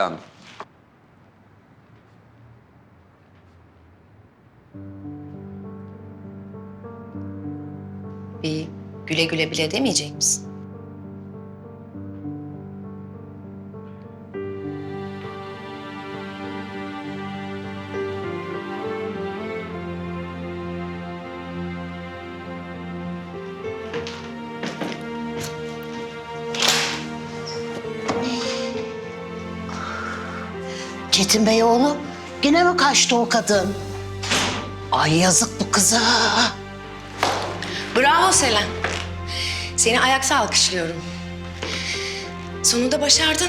Hanım. Bir güle güle bile demeyecek misin? Çetin Bey oğlum yine mi kaçtı o kadın? Ay yazık bu kıza. Bravo Selen. Seni ayakta alkışlıyorum. Sonunda başardın.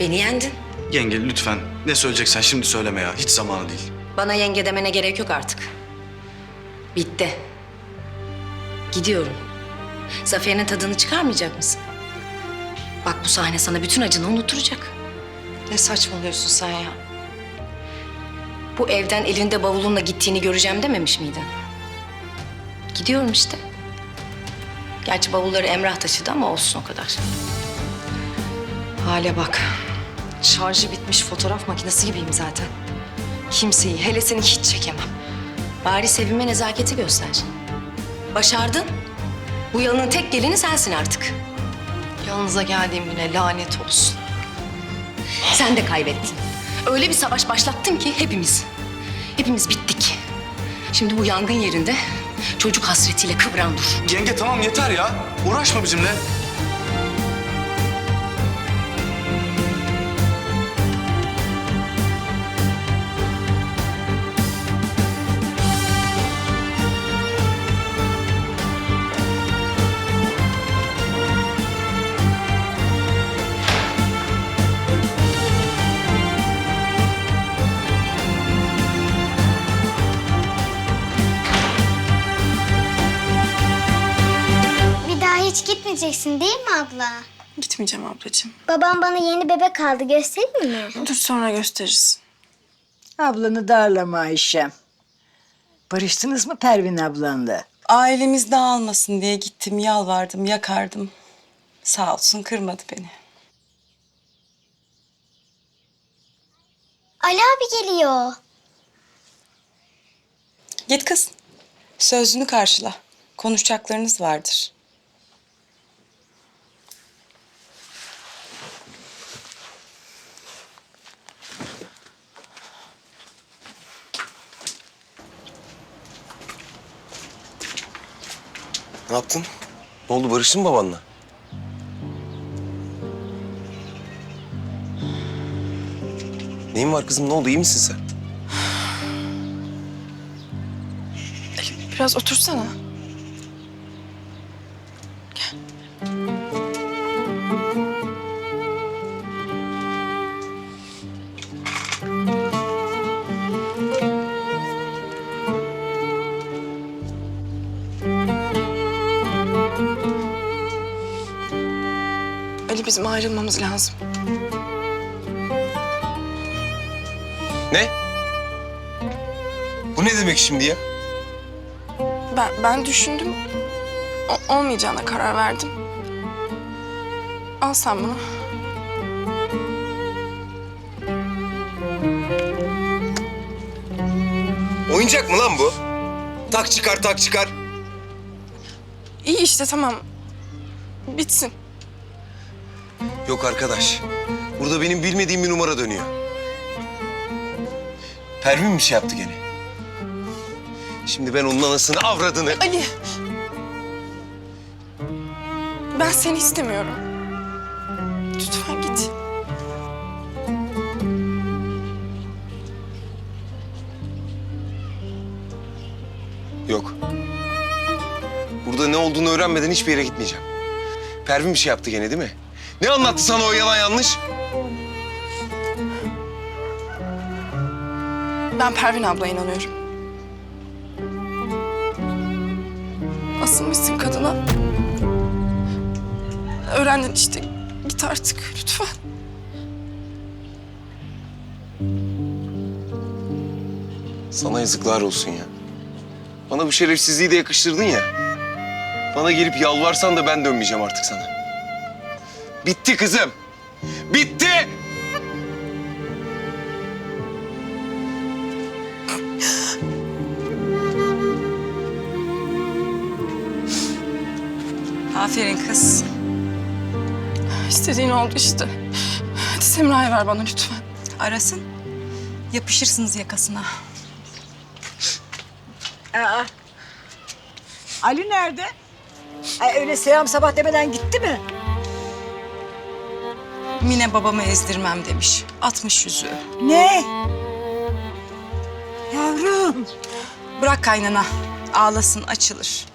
Beni yendin. Yenge lütfen ne söyleyeceksen şimdi söyleme ya. Hiç zamanı değil. Bana yenge demene gerek yok artık. Bitti. Gidiyorum. Zaferinin tadını çıkarmayacak mısın? Bak bu sahne sana bütün acını unutturacak. Ne saçmalıyorsun sen ya? Bu evden elinde bavulunla gittiğini göreceğim dememiş miydin? Gidiyorum işte. Gerçi bavulları Emrah taşıdı ama olsun o kadar. Hale bak. Şarjı bitmiş fotoğraf makinesi gibiyim zaten. Kimseyi, hele seni hiç çekemem. Bari sevime nezaketi göster. Başardın. Bu yalının tek gelini sensin artık. Yanınıza geldiğim güne lanet olsun. Sen de kaybettin. Öyle bir savaş başlattın ki hepimiz. Hepimiz bittik. Şimdi bu yangın yerinde çocuk hasretiyle kıvran dur. Yenge tamam yeter ya. Uğraşma bizimle. Hiç gitmeyeceksin değil mi abla? Gitmeyeceğim ablacığım. Babam bana yeni bebek aldı göstereyim mi? Dur sonra gösteririz. Ablanı darlama Ayşem. Barıştınız mı Pervin ablanla? Ailemiz dağılmasın diye gittim, yalvardım, yakardım. Sağ olsun kırmadı beni. Ali abi geliyor. Git kız. Sözünü karşıla. Konuşacaklarınız vardır. Ne yaptın? Ne oldu barıştın mı babanla? Neyin var kızım? Ne oldu? İyi misin sen? Biraz otursana. Ali bizim ayrılmamız lazım. Ne? Bu ne demek şimdi ya? Ben, ben düşündüm. O- olmayacağına karar verdim. Al sen bunu. Oyuncak mı lan bu? Tak çıkar tak çıkar. İyi işte tamam. Bitsin. Yok arkadaş. Burada benim bilmediğim bir numara dönüyor. Pervin bir şey yaptı gene. Şimdi ben onun anasını avradını... Ali. Ben seni istemiyorum. Lütfen git. Yok. Burada ne olduğunu öğrenmeden hiçbir yere gitmeyeceğim. Pervin bir şey yaptı gene değil mi? Ne anlattı sana o yalan yanlış? Ben Pervin abla inanıyorum. Asılmışsın kadına. Öğrendin işte. Git artık lütfen. Sana yazıklar olsun ya. Bana bu şerefsizliği de yakıştırdın ya. Bana gelip yalvarsan da ben dönmeyeceğim artık sana. Bitti kızım. Bitti. Aferin kız. İstediğin oldu işte. Hadi Semra'yı ver bana lütfen. Arasın. Yapışırsınız yakasına. Aa, Ali nerede? Ay öyle selam sabah demeden gitti mi? Mine babamı ezdirmem demiş. Atmış yüzüğü. Ne? Yavrum. Bırak kaynana. Ağlasın açılır.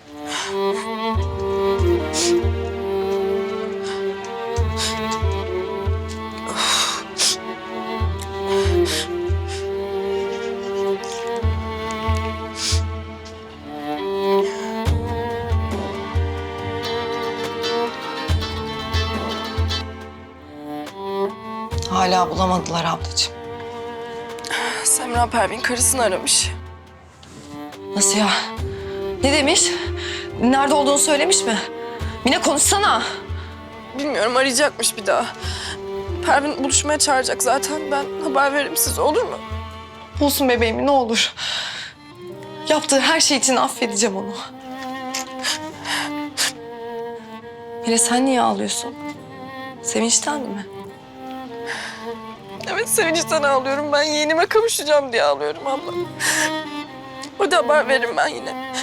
Hala bulamadılar ablacığım. Semra Pervin karısını aramış. Nasıl ya? Ne demiş? Nerede olduğunu söylemiş mi? Mine konuşsana. Bilmiyorum arayacakmış bir daha. Pervin buluşmaya çağıracak zaten. Ben haber veririm size olur mu? Bulsun bebeğimi ne olur. Yaptığı her şey için affedeceğim onu. Mine sen niye ağlıyorsun? Sevinçten mi? Evet sevinçten ağlıyorum. Ben yeğenime kavuşacağım diye ağlıyorum abla. Hadi haber veririm ben yine.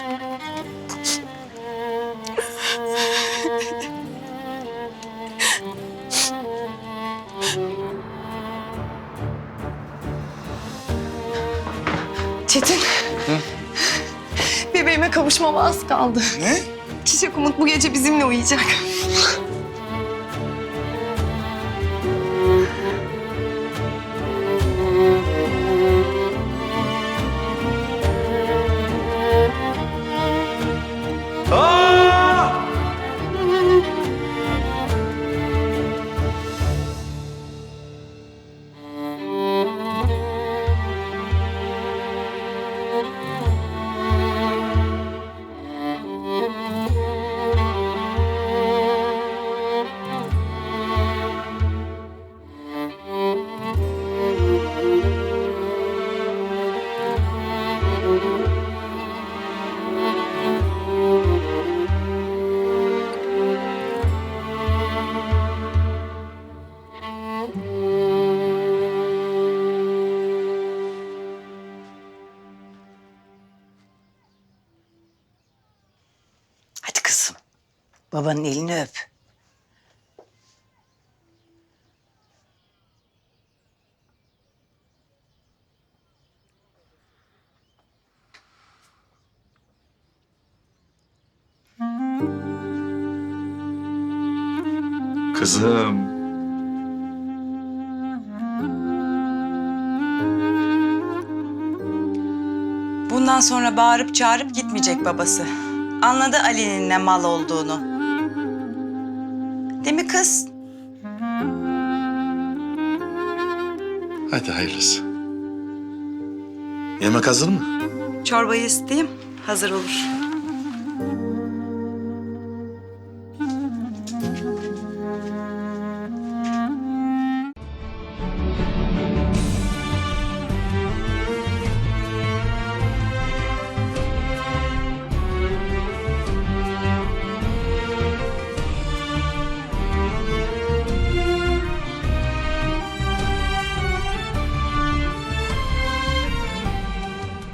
Çetin. Bebeğime kavuşmama az kaldı. Ne? Çiçek Umut bu gece bizimle uyuyacak. Babanın elini öp. Kızım. Bundan sonra bağırıp çağırıp gitmeyecek babası. Anladı Ali'nin ne mal olduğunu. Kız? Hadi hayırlısı. Yemek hazır mı? Çorbayı isteyeyim, hazır olur.